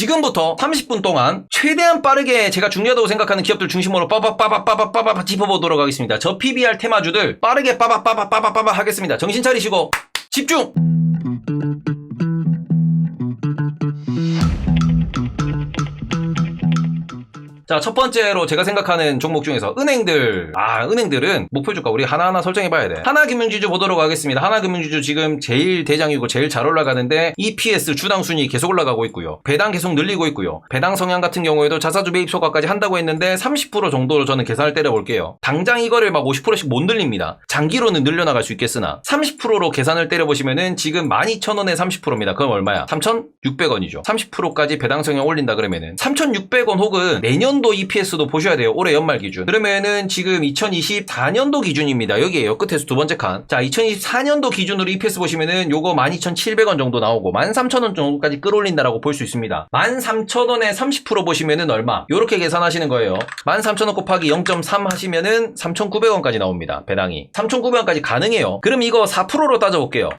지금부터 30분 동안 최대한 빠르게 제가 중요하다고 생각하는 기업들 중심으로 빠바빠바빠바빠바 짚어보도록 하겠습니다. 저 PBR 테마주들 빠르게 빠바빠바빠바빠바 하겠습니다. 정신 차리시고 집중! 자, 첫 번째로 제가 생각하는 종목 중에서 은행들. 아, 은행들은 목표 주가 우리 하나하나 설정해 봐야 돼. 하나금융지주 보도록 하겠습니다. 하나금융지주 지금 제일 대장이고 제일 잘 올라가는데 EPS 주당 순위 계속 올라가고 있고요. 배당 계속 늘리고 있고요. 배당 성향 같은 경우에도 자사주 매입 소가까지 한다고 했는데 30% 정도로 저는 계산을 때려 볼게요. 당장 이거를 막 50%씩 못 늘립니다. 장기로는 늘려나갈 수 있겠으나 30%로 계산을 때려 보시면은 지금 12,000원에 30%입니다. 그럼 얼마야? 3,600원이죠. 30%까지 배당 성향 올린다 그러면은 3,600원 혹은 내년 도 EPS도 보셔야 돼요. 올해 연말 기준. 그러면은 지금 2024년도 기준입니다. 여기에요. 끝에서 두 번째 칸. 자, 2024년도 기준으로 EPS 보시면은 요거 12,700원 정도 나오고 13,000원 정도까지 끌어올린다라고 볼 수 있습니다. 13,000원에 30% 보시면은 얼마? 요렇게 계산하시는 거예요. 13,000원 곱하기 0.3 하시면은 3,900원까지 나옵니다. 배당이. 3,900원까지 가능해요. 그럼 이거 4%로 따져볼게요.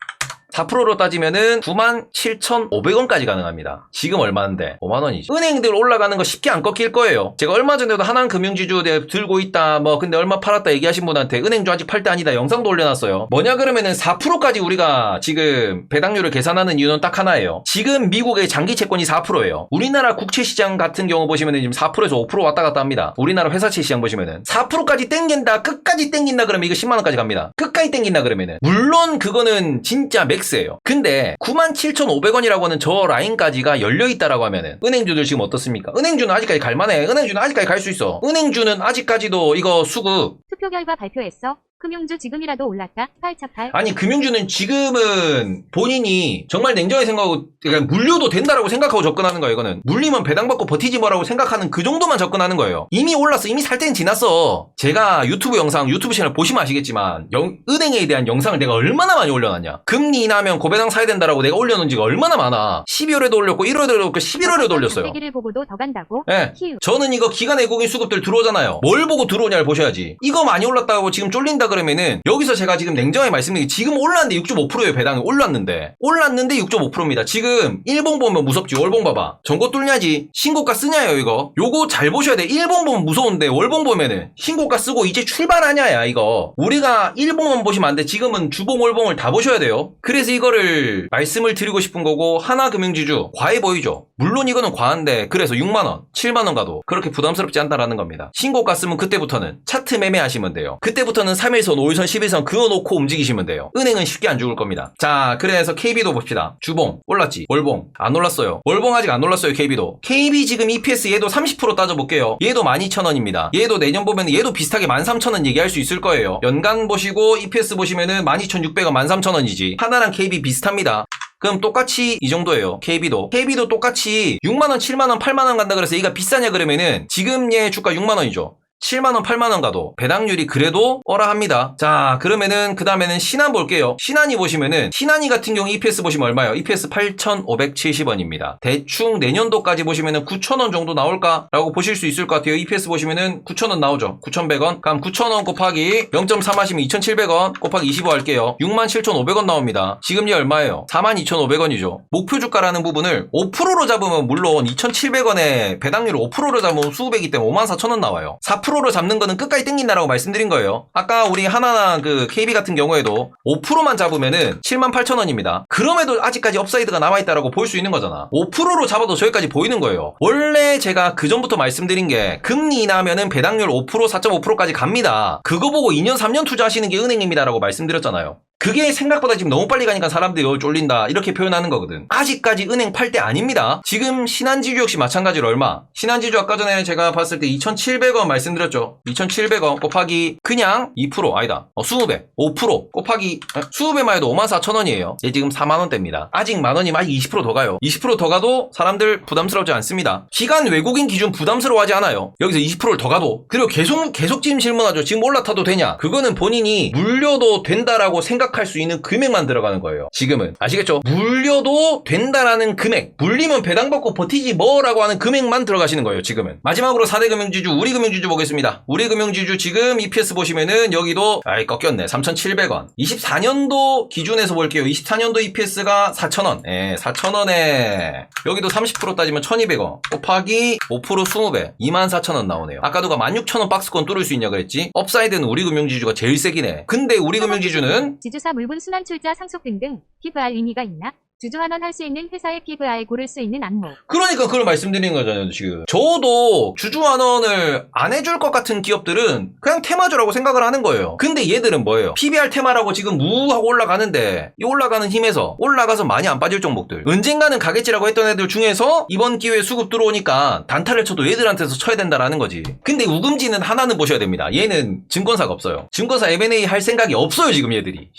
4%로 따지면은 97,500원까지 가능합니다. 지금 얼마인데? 5만원이죠. 은행들 올라가는 거 쉽게 안 꺾일 거예요. 제가 얼마 전에도 하나금융지주 내 들고 있다, 뭐, 근데 얼마 팔았다 얘기하신 분한테 은행주 아직 팔 때 아니다 영상도 올려놨어요. 뭐냐 그러면은 4%까지 우리가 지금 배당률을 계산하는 이유는 딱 하나예요. 지금 미국의 장기 채권이 4%예요. 우리나라 국채 시장 같은 경우 보시면은 지금 4%에서 5% 왔다 갔다 합니다. 우리나라 회사채 시장 보시면은 4%까지 땡긴다, 끝까지 땡긴다 그러면 이거 10만원까지 갑니다. 끝까지 땡긴다 그러면은. 물론 그거는 진짜 맥 스예요. 근데 97,500원이라고 하는 저 라인까지가 열려있다라고 하면은 은행주들 지금 어떻습니까? 은행주는 아직까지 갈만해. 은행주는 아직까지 갈 수 있어. 은행주는 아직까지도 이거 수급 투표 결과 발표했어. 금융주 지금이라도 올랐다. 8차팔. 아니 금융주는 지금은 본인이 정말 냉정하게 생각하고 그러니까 물려도 된다라고 생각하고 접근하는 거예요 이거는 물리면 배당받고 버티지 뭐라고 생각하는 그 정도만 접근하는 거예요 이미 올랐어 이미 살 때는 지났어 제가 유튜브 영상 유튜브 채널 보시면 아시겠지만 영- 은행에 대한 영상을 내가 얼마나 많이 올려놨냐 금리 인하면 고배당 사야 된다라고 내가 올려놓은 지가 얼마나 많아 12월에도 올렸고 1월에도 올렸고 11월에도 올렸어요 기를 보고도 더 간다고. 예. 키우. 저는 이거 기관 외국인 수급들 들어오잖아요. 뭘 보고 들어오냐를 보셔야지. 이거 많이 올랐다고 지금 쫄린다 그러면은 여기서 제가 지금 냉정하게 말씀드린 게 지금 올랐는데 6.5%예요 배당이 올랐는데 올랐는데 6.5%입니다. 지금 일본 보면 무섭지 월봉 봐봐. 전고 뚫냐지 신고가 쓰냐요 이거. 요거 잘 보셔야 돼. 일본 보면 무서운데 월봉 보면은 신고가 쓰고 이제 출발하냐야 이거. 우리가 일봉만 보시면 안 돼. 지금은 주봉 월봉을 다 보셔야 돼요. 그래서 이거를 말씀을 드리고 싶은 거고 하나금융지주 과해 보이죠. 물론 이거는 과한데 그래서 6만 원, 7만 원 가도 그렇게 부담스럽지 않다라는 겁니다. 신고가 쓰면 그때부터는 차트 매매하시면 돼요. 그때부터는 3일 선, 5일선, 11선 그어놓고 움직이시면 돼요. 은행은 쉽게 안 죽을 겁니다. 자, 그래서 KB도 봅시다. 주봉 올랐지? 월봉 안 올랐어요. 월봉 아직 안 올랐어요. KB도. KB 지금 EPS 얘도 30% 따져볼게요. 얘도 12,000원입니다. 얘도 내년 보면 얘도 비슷하게 13,000원 얘기할 수 있을 거예요. 연간 보시고 EPS 보시면은 12,600원, 13,000원이지. 하나랑 KB 비슷합니다. 그럼 똑같이 이 정도예요. KB도. KB도 똑같이 6만원, 7만원, 8만원 간다 그래서 얘가 비싸냐 그러면은 지금 얘 주가 6만원이죠. 7만원, 8만원 가도 배당률이 그래도 어라 합니다. 자, 그러면은 그 다음에는 신한 볼게요. 신한이 보시면은 신한이 같은 경우 EPS 보시면 얼마예요? EPS 8,570원입니다. 대충 내년도까지 보시면은 9,000원 정도 나올까라고 보실 수 있을 것 같아요. EPS 보시면은 9,000원 나오죠. 9,100원. 그럼 9,000원 곱하기 0.3 하시면 2,700원 곱하기 25 할게요. 67,500원 나옵니다. 지금 얘 얼마예요? 42,500원이죠. 목표 주가라는 부분을 5%로 잡으면 물론 2,700원에 배당률을 5%로 잡으면 수급이기 때문에 54,000원 나와요. 4%로 잡는 거는 끝까지 땡긴다라고 말씀드린 거예요. 아까 우리 하나나 그 KB 같은 경우에도 5%만 잡으면은 78,000원입니다. 그럼에도 아직까지 업사이드가 남아있다라고 볼 수 있는 거잖아. 5%로 잡아도 저기까지 보이는 거예요. 원래 제가 그 전부터 말씀드린 게 금리 인하면은 배당률 5% 4.5%까지 갑니다. 그거 보고 2년 3년 투자하시는 게 은행입니다라고 말씀드렸잖아요. 그게 생각보다 지금 너무 빨리 가니까 사람들이 어, 쫄린다. 이렇게 표현하는 거거든. 아직까지 은행 팔 때 아닙니다. 지금 신한지주 역시 마찬가지로 얼마? 신한지주 아까 전에 제가 봤을 때 2,700원 말씀드렸죠. 2,700원 곱하기 그냥 2% 아니다. 어, 수급에 5% 곱하기 에, 수급에만 해도 54,000원이에요. 얘 지금 4만원대입니다. 아직 만원이면 아직 20%더 가요. 20%더 가도 사람들 부담스럽지 않습니다. 기간 외국인 기준 부담스러워하지 않아요. 여기서 20%를 더 가도. 그리고 계속 계속 지금 질문하죠. 지금 올라타도 되냐? 그거는 본인이 물려도 된다라고 생각 생각할 수 있는 금액만 들어가는 거예요. 지금은 아시겠죠? 물려도 된다라는 금액, 물리면 배당받고 버티지 뭐라고 하는 금액만 들어가시는 거예요. 지금은 마지막으로 4대 금융지주 우리 금융지주 보겠습니다. 우리 금융지주 지금 EPS 보시면은 여기도 아이 꺾였네. 3,700원. 24년도 기준에서 볼게요. 24년도 EPS가 4,000원. 예, 4,000원에 여기도 30% 따지면 1,200원. 곱하기 5% 20배. 24,000원 나오네요. 아까 누가 16,000원 박스권 뚫을 수 있냐 그랬지? 업사이드는 우리 금융지주가 제일 세기네. 근데 우리 금융지주는 지 주사 물분 순환 출자 상속 등등 PVR 의미가 있나? 주주 환원 할 수 있는 회사의 PVR 고를 수 있는 안목. 그러니까 그걸 말씀드리는 거잖아요, 지금. 저도 주주환원을 안 해줄 것 같은 기업들은 그냥 테마주라고 생각을 하는 거예요. 근데 얘들은 뭐예요? PBR 테마라고 지금 무하고 올라가는데 이 올라가는 힘에서 올라가서 많이 안 빠질 종목들. 언젠가는 가겠지라고 했던 애들 중에서 이번 기회에 수급 들어오니까 단타를 쳐도 얘들한테서 쳐야 된다라는 거지. 근데 우금지는 하나는 보셔야 됩니다. 얘는 증권사가 없어요. 증권사 M&A 할 생각이 없어요, 지금 얘들이.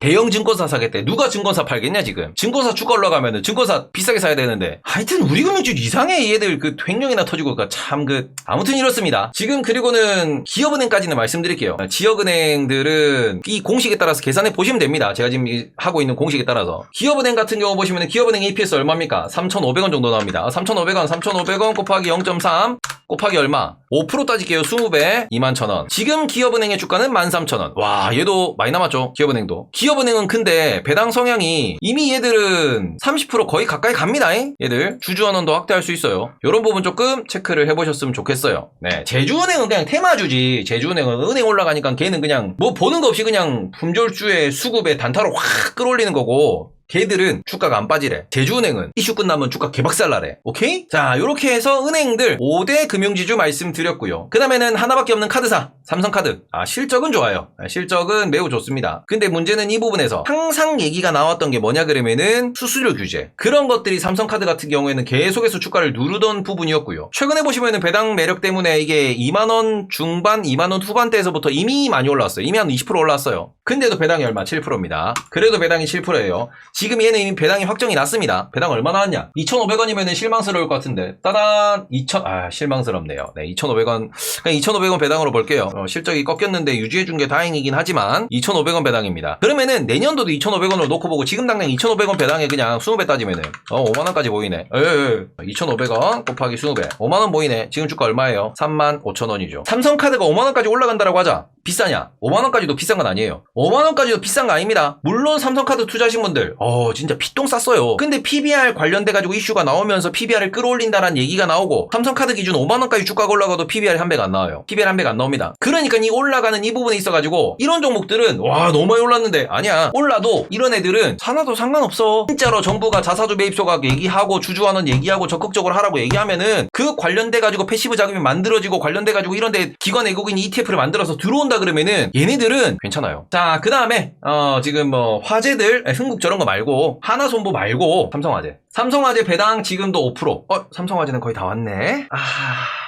대형 증권사 사겠대. 누가 증권사 팔겠냐, 지금. 증권사 주가 올라가면은 증권사 비싸게 사야 되는데. 하여튼 우리 금융주 이상해, 얘들. 그 횡령이나 터지고, 그 참, 그. 아무튼 이렇습니다. 지금 그리고는 기업은행까지는 말씀드릴게요. 지역은행들은 이 공식에 따라서 계산해 보시면 됩니다. 제가 지금 이- 하고 있는 공식에 따라서. 기업은행 같은 경우 보시면 기업은행 EPS 얼마입니까? 3,500원 정도 나옵니다. 3,500원, 3,500원 곱하기 0.3 곱하기 얼마? 5% 따질게요. 20배 21,000원. 지금 기업은행의 주가는 13,000원. 와, 얘도 많이 남았죠. 기업은행도. 기업은행은 근데 배당 성향이 이미 얘들은 30% 거의 가까이 갑니다. 잉? 얘들 주주원원도 확대할 수 있어요. 이런 부분 조금 체크를 해보셨으면 좋겠어요. 네, 제주은행은 그냥 테마주지. 제주은행은 은행 올라가니까 걔는 그냥 뭐 보는 거 없이 그냥 품절주에 수급에 단타로 확 끌어올리는 거고 걔들은 주가가 안 빠지래. 제주은행은 이슈 끝나면 주가 개박살나래. 오케이? 자, 요렇게 해서 은행들 5대 금융지주 말씀드렸고요. 그 다음에는 하나밖에 없는 카드사. 삼성카드. 아, 실적은 좋아요. 아, 실적은 매우 좋습니다. 근데 문제는 이 부분에서 항상 얘기가 나왔던 게 뭐냐 그러면은 수수료 규제. 그런 것들이 삼성카드 같은 경우에는 계속해서 주가를 누르던 부분이었고요. 최근에 보시면은 배당 매력 때문에 이게 2만원 중반, 2만원 후반대에서부터 이미 많이 올라왔어요. 이미 한 20% 올라왔어요. 근데도 배당이 얼마? 7%입니다. 그래도 배당이 7%예요. 지금 얘는 이미 배당이 확정이 났습니다. 배당 얼마 나왔냐? 2,500원이면 실망스러울 것 같은데. 따단 2,000, 아, 실망스럽네요. 네, 2,500원. 그냥 2,500원 배당으로 볼게요. 어, 실적이 꺾였는데 유지해준 게 다행이긴 하지만 2,500원 배당입니다. 그러면은 내년도도 2,500원으로 놓고 보고 지금 당장 2,500원 배당에 그냥 20배 따지면은 어, 5만원까지 보이네. 에, 에, 2,500원 곱하기 20배. 5만원 보이네. 지금 주가 얼마예요? 3만 5천원이죠. 삼성카드가 5만원까지 올라간다라고 하자. 비싸냐? 5만원까지도 비싼 건 아니에요. 5만원까지도 비싼 거 아닙니다. 물론 삼성카드 투자하신 분들, 어, 진짜 피똥 쌌어요. 근데 PBR 관련돼가지고 이슈가 나오면서 PBR을 끌어올린다라는 얘기가 나오고, 삼성카드 기준 5만원까지 주가가 올라가도 PBR 한 배가 안 나와요. PBR 한 배가 안 나옵니다. 그러니까 이 올라가는 이 부분에 있어가지고, 이런 종목들은, 와, 너무 많이 올랐는데, 아니야. 올라도, 이런 애들은 사나도 상관없어. 진짜로 정부가 자사주 매입소각 얘기하고, 주주환원 얘기하고, 적극적으로 하라고 얘기하면은, 그 관련돼가지고 패시브 자금이 만들어지고, 관련돼가지고, 이런데 기관 외국인 ETF를 만들어서 들어온다 그러면은 얘네들은 괜찮아요. 자, 그 다음에 어, 지금 뭐 화재들 아니, 흥국 저런 거 말고 하나손보 말고 삼성화재. 삼성화재 배당 지금도 5%. 어, 삼성화재는 거의 다 왔네. 아,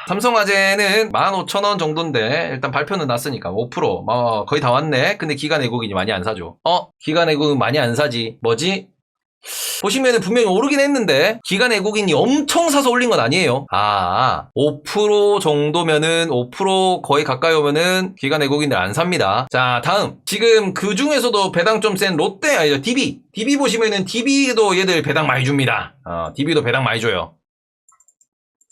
삼성화재는 15,000원 정도인데 일단 발표는 났으니까 5%. 뭐 거의 다 왔네. 근데 기관 외국인이 많이 안 사죠. 어, 기관 외국인 많이 안 사지. 뭐지? 보시면은 분명히 오르긴 했는데 기관 외국인이 엄청 사서 올린 건 아니에요. 아, 5% 정도면은 5% 거의 가까이 오면은 기관 외국인들 안 삽니다. 자, 다음. 지금 그 중에서도 배당 좀 센 롯데 아니죠. DB. DB 보시면은 DB도 얘들 배당 많이 줍니다. 어, DB도 배당 많이 줘요.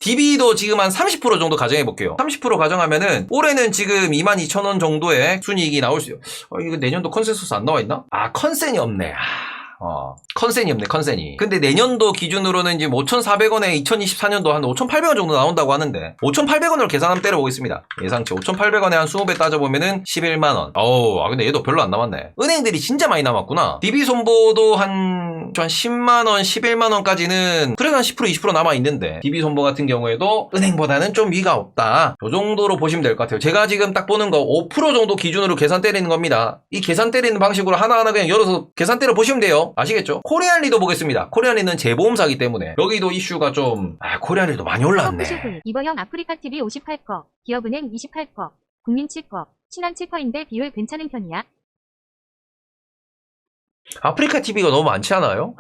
DB도 지금 한 30% 정도 가정해 볼게요. 30% 가정하면은 올해는 지금 22,000원 정도의 순이익이 나올 수. 어, 이거 내년도 컨센서스 안 나와 있나? 아, 컨센이 없네. 아. 어, 컨센이 없네, 컨센이. 근데 내년도 기준으로는 이제 5,400원에 2024년도 한 5,800원 정도 나온다고 하는데, 5,800원으로 계산하면 때려보겠습니다. 예상치 5,800원에 한 20배 따져보면은 11만 원. 어우, 아, 근데 얘도 별로 안 남았네. 은행들이 진짜 많이 남았구나. DB손보도 한, 한 10만 원, 11만 원까지는, 그래도 한 10%, 20% 남아 있는데, DB손보 같은 경우에도 은행보다는 좀 위가 없다. 요 정도로 보시면 될 것 같아요. 제가 지금 딱 보는 거 5% 정도 기준으로 계산 때리는 겁니다. 이 계산 때리는 방식으로 하나하나 그냥 열어서 계산 때려 보시면 돼요. 아시겠죠? 코리안리도 보겠습니다. 코리안 리는 재보험사기 때문에 여기도 이슈가 좀 아, 코리안리도 많이 올랐네. 푸시풀 이버형 아프리카 TV 58거, 기업은행 28거, 국민 7거, 신한 7거인데 비율 괜찮은 편이야? 아프리카 TV가 너무 많지 않아요?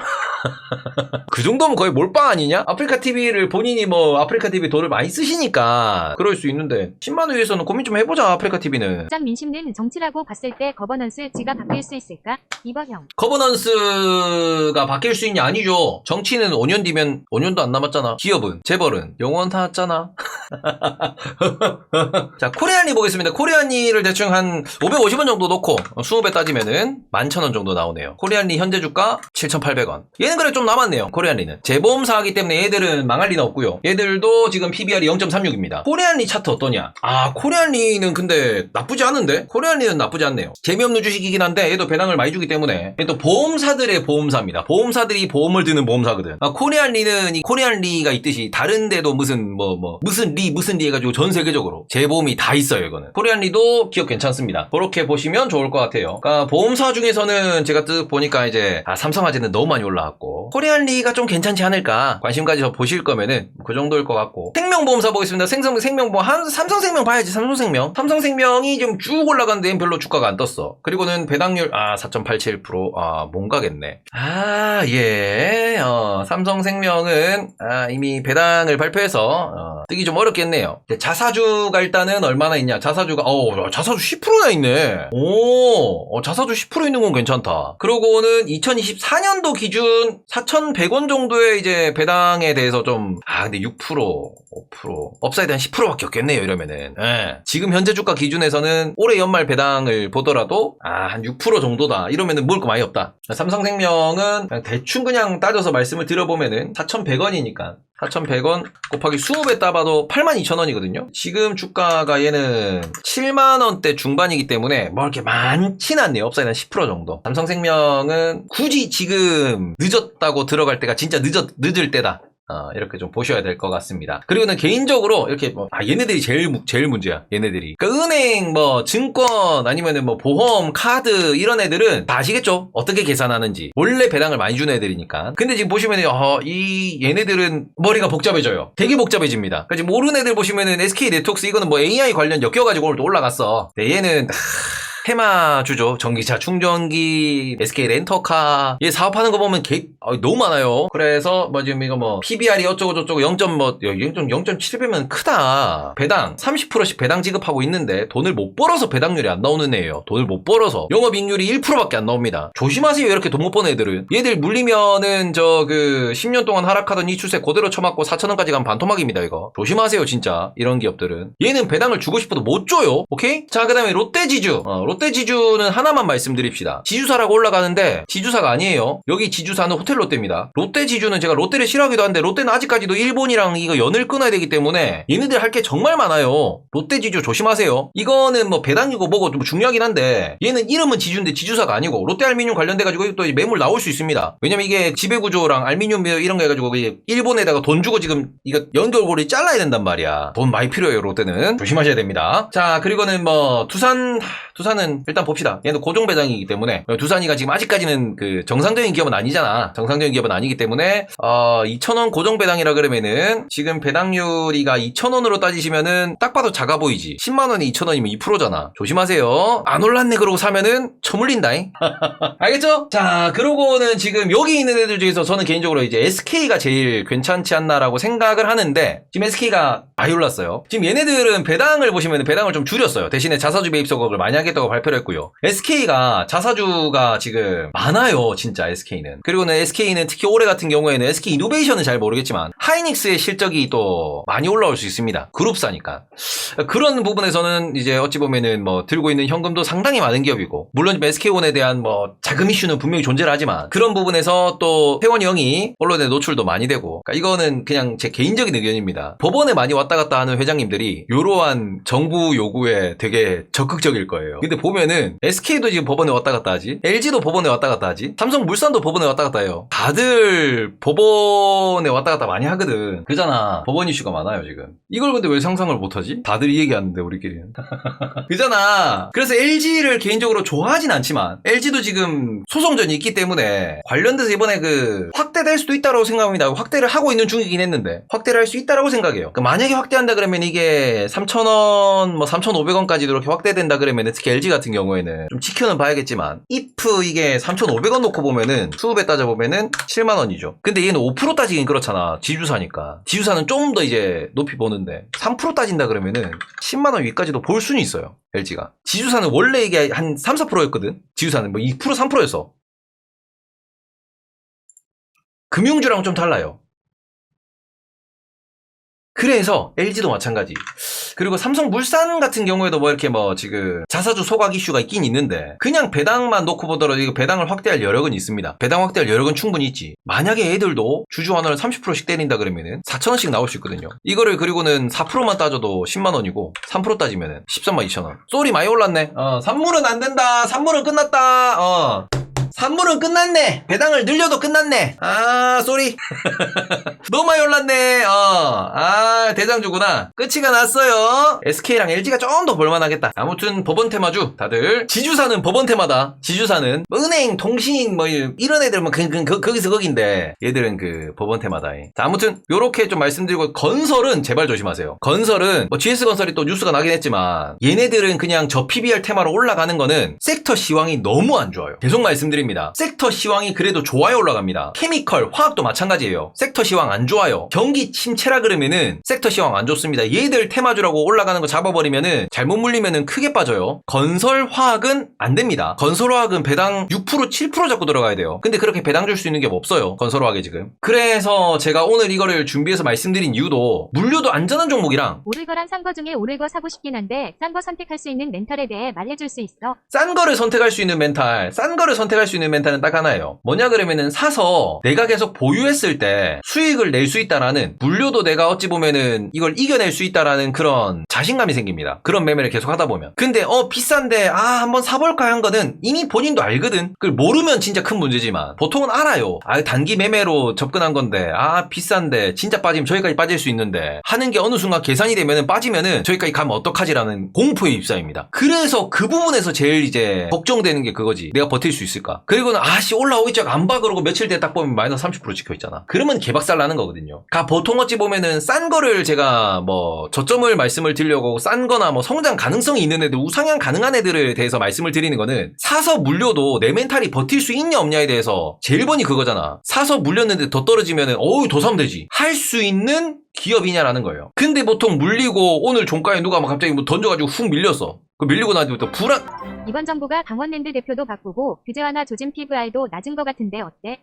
그 정도면 거의 몰빵 아니냐? 아프리카 TV를 본인이 뭐 아프리카 TV 돈을 많이 쓰시니까 그럴 수 있는데 10만 원 위해서는 고민 좀 해보자 아프리카 TV는. 짱 민심는 정치라고 봤을 때 거버넌스 지가 바뀔 수 있을까? 이버형. 거버넌스가 바뀔 수 있냐 아니죠. 정치는 5년 뒤면 5년도 안 남았잖아. 기업은 재벌은 영원 닿았잖아. 자 코리안리 보겠습니다. 코리안리를 대충 한 550원 정도 놓고 20배 따지면은 11,000원 정도 나오네요. 코리안리 현재 주가 7,800원. 얘는 그래 좀 남았네요. 코리안리는 재보험사이기 때문에 얘들은 망할 리는 없고요. 얘들도 지금 PBR이 0.36입니다. 코리안리 차트 어떠냐? 아 코리안리는 근데 나쁘지 않은데? 코리안리는 나쁘지 않네요. 재미없는 주식이긴 한데 얘도 배당을 많이 주기 때문에 얘또 보험사들의 보험사입니다. 보험사들이 보험을 드는 보험사거든. 아, 코리안리는 이 코리안리가 있듯이 다른 데도 무슨 뭐뭐 무슨 리 무슨 리 해가지고 전 세계적으로 재보험이 다 있어요 이거는. 코리안리도 기업 괜찮습니다. 그렇게 보시면 좋을 것 같아요. 그러니까 보험사 중에서는 제가 뜩 보니까 이제 아, 삼성화재는 너무 많이 올라왔고 코리안 리가 좀 괜찮지 않을까 관심 가지서 보실 거면은 그 정도일 것 같고 생명보험사 보겠습니다. 생성 생명보험 한 삼성생명 봐야지 삼성생명. 삼성생명이 좀 쭉 올라가는데 별로 주가가 안 떴어. 그리고는 배당률 아 4.87%아 뭔가겠네. 아 예. 어, 삼성생명은 아, 이미 배당을 발표해서 어, 뜨기 좀 어렵겠네요. 자사주가 일단은 얼마나 있냐? 자사주가 어 자사주 10%나 있네. 오 어, 자사주 10% 있는 건 괜찮다. 그러고는 2024년도 기준 4,100원 정도의 이제 배당에 대해서 좀 아 근데 6% 5% 업사이드 한 10%밖에 없겠네요 이러면은. 예. 지금 현재 주가 기준에서는 올해 연말 배당을 보더라도 아 한 6% 정도다. 이러면은 먹을 거 많이 없다. 삼성생명은 그냥 대충 그냥 따져서 말씀을 드려보면은 4,100원이니까 4,100원 곱하기 20배 따봐도 82,000원이거든요. 지금 주가가 얘는 7만원대 중반이기 때문에 뭐 이렇게 많진 않네요. 업사이드 한10% 정도. 삼성생명은 굳이 지금 늦었다고 들어갈 때가 진짜 늦었, 늦을 때다. 어, 이렇게 좀 보셔야 될 것 같습니다. 그리고는 개인적으로 이렇게 뭐, 아, 얘네들이 제일, 무- 제일 문제야. 얘네들이. 그러니까 은행, 뭐, 증권, 아니면은 뭐, 보험, 카드, 이런 애들은 다 아시겠죠? 어떻게 계산하는지. 원래 배당을 많이 주는 애들이니까. 근데 지금 보시면은, 어, 이, 얘네들은 머리가 복잡해져요. 되게 복잡해집니다. 그러니까 모르는 애들 보시면은 SK 네트워크스 이거는 뭐 AI 관련 엮여가지고 오늘 또 올라갔어. 근데 얘는, 테마주죠. 전기차 충전기, SK 렌터카. 얘 사업하는 거 보면 개, 어, 너무 많아요. 그래서 뭐 지금 이거 뭐 PBR이 어쩌고 저쩌고 0. 뭐 0.0.7배면 크다. 배당 30%씩 배당 지급하고 있는데 돈을 못 벌어서 배당률이 안 나오는 애예요. 돈을 못 벌어서 영업이익률이 1%밖에 안 나옵니다. 조심하세요. 이렇게 돈 못 버는 애들은. 얘들 물리면은 저 그 10년 동안 하락하던 이 추세 그대로 쳐맞고 4천 원까지 가면 반토막입니다. 이거. 조심하세요. 진짜. 이런 기업들은. 얘는 배당을 주고 싶어도 못 줘요. 오케이? 자, 그 다음에 롯데지주. 어, 롯데 지주는 하나만 말씀드립시다. 지주사라고 올라가는데 지주사가 아니에요. 여기 지주사는 호텔 롯데입니다. 롯데지주는 제가 롯데를 싫어하기도 한데 롯데는 아직까지도 일본이랑 이거 연을 끊어야 되기 때문에 얘네들 할 게 정말 많아요. 롯데지주 조심하세요. 이거는 뭐 배당이고 뭐고 좀 중요하긴 한데 얘는 이름은 지주인데 지주사가 아니고 롯데알미늄 관련돼가지고 또 매물 나올 수 있습니다. 왜냐면 이게 지배구조랑 알미늄 이런 거 해가지고 일본에다가 돈 주고 지금 이거 연결고리 잘라야 된단 말이야. 돈 많이 필요해요 롯데는. 조심하셔야 됩니다. 자 그리고는 뭐 두산 두산은 일단 봅시다. 얘는 고정 배당이기 때문에 두산이가 지금 아직까지는 그 정상적인 기업은 아니잖아. 정상적인 기업은 아니기 때문에 어 2,000원 고정 배당이라 그러면은 지금 배당률이가 2,000원으로 따지시면은 딱 봐도 작아 보이지. 10만 원에 2,000원이면 2%잖아. 조심하세요. 안 올랐네 그러고 사면은 처물린다잉. 알겠죠? 자, 그러고는 지금 여기 있는 애들 중에서 저는 개인적으로 이제 SK가 제일 괜찮지 않나라고 생각을 하는데 지금 SK가 많이 올랐어요. 지금 얘네들은 배당을 보시면 배당을 좀 줄였어요. 대신에 자사주 매입 소각을 많이 하겠다고 발표를 했고요. SK가 자사주가 지금 많아요. 진짜 SK는. 그리고는 SK는 특히 올해 같은 경우에는 SK 이노베이션은 잘 모르겠지만 하이닉스의 실적이 또 많이 올라올 수 있습니다. 그룹사니까. 그런 부분에서는 이제 어찌 보면은 뭐 들고 있는 현금도 상당히 많은 기업이고 물론 SK온에 대한 뭐 자금 이슈는 분명히 존재를 하지만 그런 부분에서 또 태원이 형이 언론에 노출도 많이 되고 그러니까 이거는 그냥 제 개인적인 의견입니다. 법원에 많이 왔다 갔다 하는 회장님들이 이러한 정부 요구에 되게 적극적일 거예요. 근데 보면은 SK도 지금 법원에 왔다 갔다 하지 LG도 법원에 왔다 갔다 하지 삼성 물산도 법원에 왔다 갔다 해요. 다들 법원에 왔다 갔다 많이 하거든. 그잖아. 법원 이슈가 많아요 지금. 이걸 근데 왜 상상을 못하지? 다들 이 얘기하는데 우리끼리는. 그잖아. 그래서 LG를 개인적으로 좋아하진 않지만 LG도 지금 소송전이 있기 때문에 관련돼서 이번에 그 확대될 수도 있다고 생각합니다. 확대를 하고 있는 중이긴 했는데 확대를 할 수 있다라고 생각해요. 그러니까 만약에 확대한다 그러면 이게 3,000원, 뭐 3,500원까지도 이렇게 확대된다 그러면 특히 LG LG 같은 경우에는 좀 지켜는 봐야겠지만 if 이게 3,500원 놓고 보면은 수급에 따져 보면은 7만 원이죠. 근데 얘는 5% 따지긴 그렇잖아. 지주사니까. 지주사는 좀 더 이제 높이 보는데 3% 따진다 그러면은 10만 원 위까지도 볼 수는 있어요. LG가. 지주사는 원래 이게 한 3, 4%였거든. 지주사는 뭐 2%, 3%였어. 금융주랑 좀 달라요. 그래서 LG도 마찬가지. 그리고 삼성물산 같은 경우에도 뭐 이렇게 뭐 지금 자사주 소각 이슈가 있긴 있는데 그냥 배당만 놓고 보더라도 이거 배당을 확대할 여력은 있습니다. 배당 확대할 여력은 충분히 있지. 만약에 애들도 주주 환원을 30%씩 때린다 그러면은 4천 원씩 나올 수 있거든요. 이거를 그리고는 4%만 따져도 10만 원이고 3% 따지면은 13만 2천원. 쏘리 많이 올랐네. 어, 산물은 안 된다. 산물은 끝났다. 어. 산물은 끝났네. 배당을 늘려도 끝났네. 아, 쏘리. 너무 많이 올랐네. 어. 아, 대장주구나. 끝이가 났어요. SK랑 LG가 좀 더 볼만하겠다. 아무튼 법원 테마주 다들 지주사는 법원 테마다. 지주사는 뭐 은행, 통신 뭐 이런 애들 뭐 그, 그, 그, 거기서 거긴데 얘들은 그 법원 테마다. 자, 아무튼 요렇게 좀 말씀드리고 건설은 제발 조심하세요. 건설은 뭐 GS 건설이 또 뉴스가 나긴 했지만 얘네들은 그냥 저 PBR 테마로 올라가는 거는 섹터 시황이 너무 안 좋아요. 계속 말씀드립니다. 섹터 시황이 그래도 좋아야 올라갑니다. 케미컬, 화학도 마찬가지예요. 섹터 시황 안 좋아요. 경기 침체라 그러면은 섹터 시황 안 좋습니다. 얘들 테마주라고 올라가는 거 잡아버리면은 잘못 물리면은 크게 빠져요. 건설 화학은 안 됩니다. 건설 화학은 배당 6% 7% 잡고 들어가야 돼요. 근데 그렇게 배당 줄 수 있는 게 없어요. 건설 화학에 지금. 그래서 제가 오늘 이거를 준비해서 말씀드린 이유도 물류도 안전한 종목이랑 오를 거랑 산거 중에 오를 거 사고 싶긴 한데 싼 거 선택할 수 있는 멘탈에 대해 말해줄 수 있어. 싼 거를 선택할 수 있는 멘탈, 싼 거를 선택할 수 있는 멘탈은 딱 하나예요. 뭐냐 그러면은 사서 내가 계속 보유했을 때 수익을 낼 수 있다라는 물류도 내가 어찌 보면은 이걸 이겨낼 수 있다라는 그런 자신감이 생깁니다. 그런 매매를 계속 하다 보면. 근데 어 비싼데 아 한번 사볼까 한 거는 이미 본인도 알거든. 그걸 모르면 진짜 큰 문제지만 보통은 알아요. 아 단기 매매로 접근한 건데 아 비싼데 진짜 빠지면 저기까지 빠질 수 있는데 하는 게 어느 순간 계산이 되면은 빠지면은 저기까지 가면 어떡하지라는 공포의 입사입니다. 그래서 그 부분에서 제일 이제 걱정되는 게 그거지. 내가 버틸 수 있을까? 그리고는 아씨 올라오기 쫙안봐 그러고 며칠 뒤에 딱 보면 마이너스 30% 찍혀 있잖아. 그러면 개박살 나는 거거든요. 가 보통 어찌 보면은 싼 거를 제가 뭐 저점을 말씀을 드리려고 싼 거나 뭐 성장 가능성이 있는 애들 우상향 가능한 애들에 대해서 말씀을 드리는 거는 사서 물려도 내 멘탈이 버틸 수 있냐 없냐에 대해서 제일 번이 그거잖아. 사서 물렸는데 더 떨어지면은 어우 더 사면 되지. 할 수 있는 기업이냐라는 거예요. 근데 보통 물리고 오늘 종가에 누가 막 갑자기 뭐 던져가지고 훅 밀렸어. 그 밀리고 나서부터 불안 이번 정부가 강원랜드 대표도 바꾸고 규제 완화 조짐 PVR도 낮은 거 같은데 어때?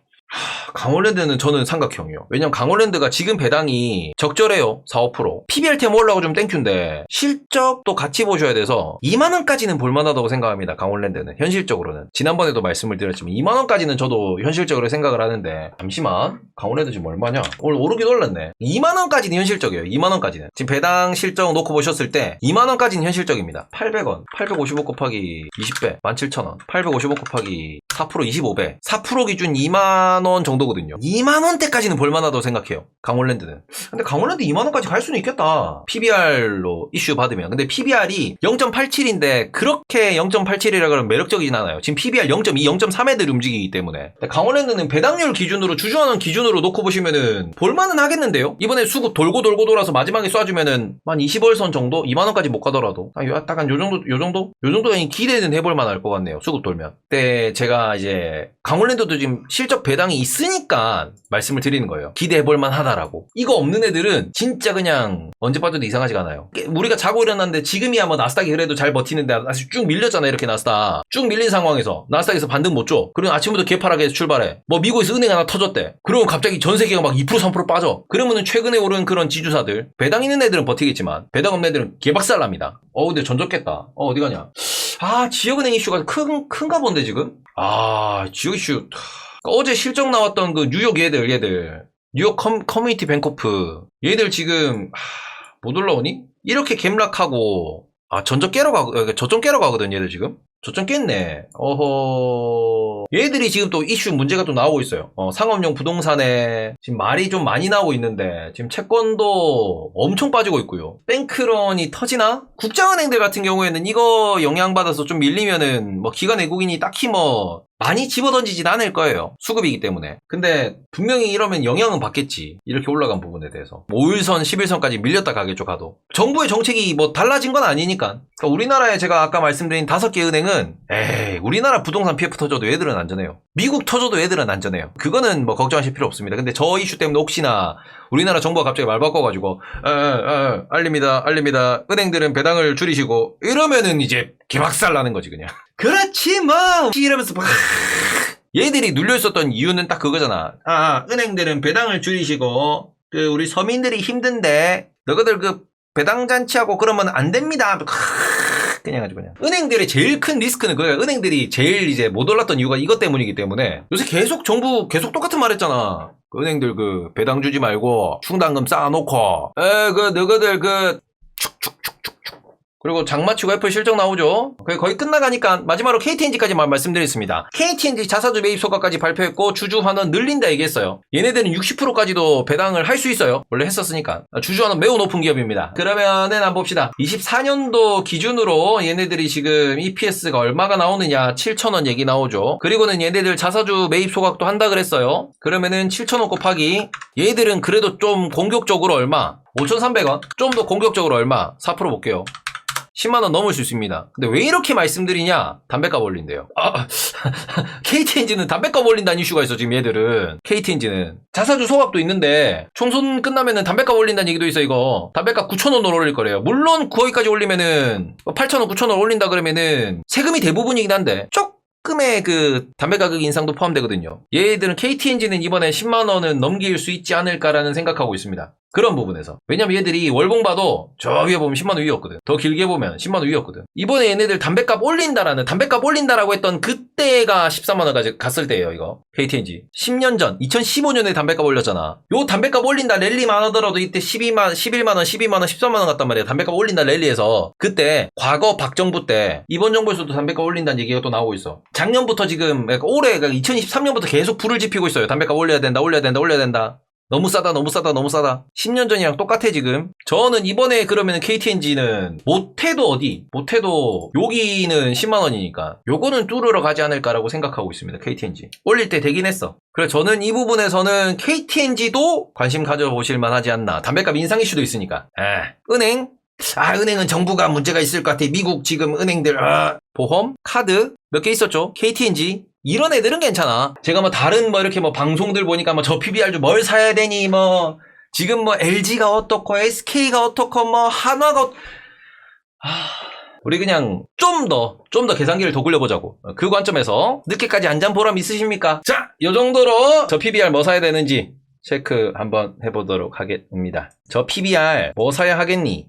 강원랜드는 저는 삼각형이요. 왜냐면 강원랜드가 지금 배당이 적절해요. 4, 5%. PBR 테마 올라고 좀 땡큐인데 실적도 같이 보셔야 돼서 2만원까지는 볼만하다고 생각합니다. 강원랜드는. 현실적으로는. 지난번에도 말씀을 드렸지만 2만원까지는 저도 현실적으로 생각을 하는데 잠시만. 강원랜드 지금 얼마냐? 오늘 오르긴 올랐네. 2만원까지는 현실적이에요. 2만원까지는. 지금 배당 실적 놓고 보셨을 때 2만원까지는 현실적입니다. 800원. 855 곱하기 20배. 17,000원. 855 곱하기 4% 25배. 4% 기준 2만 원 정도거든요. 2만 원대까지는 볼만하다고 생각해요. 강원랜드는. 근데 강원랜드 2만 원까지 갈 수는 있겠다. PBR로 이슈 받으면. 근데 PBR이 0.87인데 그렇게 0.87이라 그러면 매력적이진 않아요. 지금 PBR 0.2, 0.3 애들이 움직이기 때문에. 강원랜드는 배당률 기준으로 주주하는 기준으로 놓고 보시면은 볼만은 하겠는데요. 이번에 수급 돌고 돌고 돌아서 마지막에 쏴주면은 한 20월선 정도, 2만 원까지 못 가더라도 딱한 요 정도, 요 정도, 요 정도 기대는 해볼 만할 것 같네요. 수급 돌면. 그때 제가 이제 강원랜드도 지금 실적 배당이 있으니까 말씀을 드리는 거예요. 기대해 볼 만하다라고. 이거 없는 애들은 진짜 그냥 언제 빠져도 이상하지가 않아요. 우리가 자고 일어났는데 지금이야 뭐 나스닥이 그래도 잘 버티는데 다시 쭉 밀렸잖아 이렇게 나스닥. 쭉 밀린 상황에서 나스닥에서 반등 못 줘. 그리고 아침부터 개파랗게 출발해. 뭐 미국에서 은행 하나 터졌대. 그리고 갑자기 전 세계가 막 2% 3% 빠져. 그러면은 최근에 오른 그런 지주사들 배당 있는 애들은 버티겠지만 배당 없는 애들은 개박살 납니다. 어 근데 전졌겠다. 어 어디 가냐? 아 지역은행 이슈가 큰 큰가 본데 지금? 아 지역 이슈 어제 실적 나왔던 그 뉴욕 얘들 얘들 뉴욕 커, 커뮤니티 뱅코프 얘들 지금 하, 못 올라오니? 이렇게 gem락하고 아 전적 깨러 가 저점 깨러 가거든 얘들 지금 저점 깼네. 어허. 얘들이 지금 또 이슈 문제가 또 나오고 있어요. 어, 상업용 부동산에 지금 말이 좀 많이 나오고 있는데 지금 채권도 엄청 빠지고 있고요. 뱅크런이 터지나? 국장은행들 같은 경우에는 이거 영향받아서 좀 밀리면은 뭐 기관 외국인이 딱히 뭐 많이 집어던지진 않을 거예요. 수급이기 때문에. 근데 분명히 이러면 영향은 받겠지. 이렇게 올라간 부분에 대해서. 5일선, 11선까지 밀렸다 가겠죠, 가도. 정부의 정책이 뭐 달라진 건 아니니까. 그러니까 우리나라에 제가 아까 말씀드린 다섯 개 은행은 에이 우리나라 부동산 PF 터져도 얘들은 안전해요. 미국 터져도 얘들은 안전해요. 그거는 뭐 걱정하실 필요 없습니다. 근데 저 이슈 때문에 혹시나 우리나라 정부가 갑자기 말 바꿔가지고 에, 에, 에, 알립니다, 알립니다. 은행들은 배당을 줄이시고 이러면은 이제 개박살 나는 거지 그냥. 그렇지 뭐 이러면서 막 얘들이 눌려 있었던 이유는 딱 그거잖아. 아, 은행들은 배당을 줄이시고 그 우리 서민들이 힘든데 너희들 그 배당 잔치하고 그러면 안 됩니다. 그냥 아주 그냥. 은행들의 제일 큰 리스크는 그거야. 은행들이 제일 이제 못 올랐던 이유가 이것 때문이기 때문에 요새 계속 정부 계속 똑같은 말 했잖아. 그 은행들 그 배당 주지 말고 충당금 쌓아놓고 에그 너희들 그 그리고 장마치고 애플 실적 나오죠. 거의 끝나가니까 마지막으로 KTNG까지만 말씀드리겠습니다. KTNG 자사주 매입 소가까지 발표했고 주주 환원 늘린다 얘기했어요. 얘네들은 60%까지도 배당을 할 수 있어요. 원래 했었으니까. 주주 환원 매우 높은 기업입니다. 그러면은 한번 봅시다. 24년도 기준으로 얘네들이 지금 EPS가 얼마가 나오느냐 7,000원 얘기 나오죠. 그리고는 얘네들 자사주 매입 소각도 한다 그랬어요. 그러면은 7,000원 곱하기 얘들은 그래도 좀 공격적으로 얼마? 5,300원? 좀 더 공격적으로 얼마? 4% 볼게요. 10만원 넘을 수 있습니다. 근데 왜 이렇게 말씀드리냐? 담배값 올린대요. 아, KTNG는 담배값 올린다는 이슈가 있어, 지금 얘들은. KTNG는. 자사주 소각도 있는데, 총선 끝나면은 담배값 올린다는 얘기도 있어, 이거. 담배값 9,000원으로 올릴 거래요. 물론 9월까지 올리면은, 8,000원, 9,000원 올린다 그러면은, 세금이 대부분이긴 한데, 조금의 그 담배 가격 인상도 포함되거든요. 얘들은 KTNG는 이번에 10만 원은 넘길 수 있지 않을까라는 생각하고 있습니다. 그런 부분에서. 왜냐면 얘들이 월봉 봐도 저 위에 보면 10만원 위였거든. 더 길게 보면 10만원 위였거든. 이번에 얘네들 담배값 올린다라는, 담배값 올린다라고 했던 그때가 13만원까지 갔을 때예요 이거. KTNG. 10년 전, 2015년에 담배값 올렸잖아. 요 담배값 올린다 랠리만 하더라도 이때 12만, 11만원, 12만원, 13만원 갔단 말이야. 담배값 올린다 랠리에서. 그때, 과거 박정부 때, 이번 정부에서도 담배값 올린다는 얘기가 또 나오고 있어. 작년부터 지금, 그러니까 올해, 2023년부터 계속 불을 지피고 있어요. 담배값 올려야 된다, 올려야 된다, 올려야 된다. 너무 싸다, 너무 싸다, 너무 싸다. 10년 전이랑 똑같아, 지금. 저는 이번에 그러면 KTNG는 못해도 어디, 못해도 여기는 10만원이니까. 요거는 뚫으러 가지 않을까라고 생각하고 있습니다, KTNG. 올릴 때 되긴 했어. 그래, 저는 이 부분에서는 KTNG도 관심 가져보실만 하지 않나. 담배값 인상 이슈도 있으니까. 에, 은행? 아, 은행은 정부가 문제가 있을 것 같아. 미국 지금 은행들, 아. 보험, 카드, 몇 개 있었죠? KTNG. 이런 애들은 괜찮아. 제가 뭐 다른 뭐 이렇게 뭐 방송들 보니까 뭐 저 PBR 뭘 사야 되니 뭐 지금 뭐 LG가 어떻고 SK가 어떻고 뭐 한화가 어... 하... 우리 그냥 좀 더, 좀 더 계산기를 더 굴려보자고. 그 관점에서 늦게까지 안잔 보람 있으십니까? 자, 요 정도로 저 PBR 뭐 사야 되는지 체크 한번 해보도록 하겠습니다. 저 PBR 뭐 사야 하겠니?